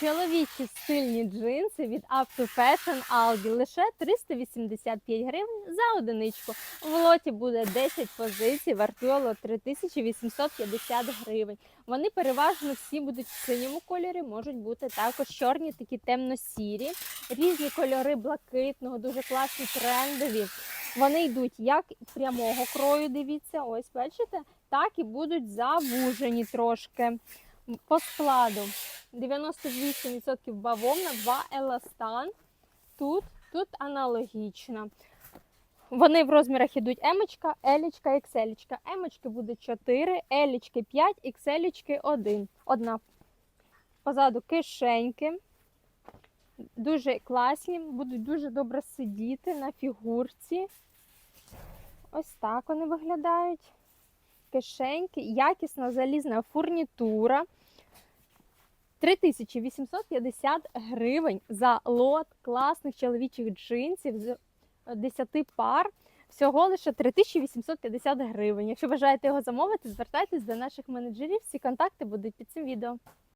Чоловічі стильні джинси від Up to Fashion Aldi лише 385 гривень за одиничку. В лоті буде 10 позицій, вартує 3850 гривень. Вони переважно всі будуть в синьому кольорі, можуть бути також чорні, такі темно-сірі, різні кольори блакитного, дуже класні, трендові. Вони йдуть як прямого крою, дивіться, ось бачите, так і будуть завужені трошки. По складу 98% бавовна, 2 еластан. Тут, тут аналогічно. Вони в розмірах йдуть емочка, елічка, ікселічка. Емочки буде 4, елічки 5, ікселічки 1. Одна. Позаду кишеньки. Дуже класні, будуть дуже добре сидіти на фігурці. Ось так вони виглядають. Кишеньки, якісна залізна фурнітура. 3850 гривень за лот класних чоловічих джинсів з 10 пар. Всього лише 3850 гривень. Якщо бажаєте його замовити, звертайтесь до наших менеджерів. Всі контакти будуть під цим відео.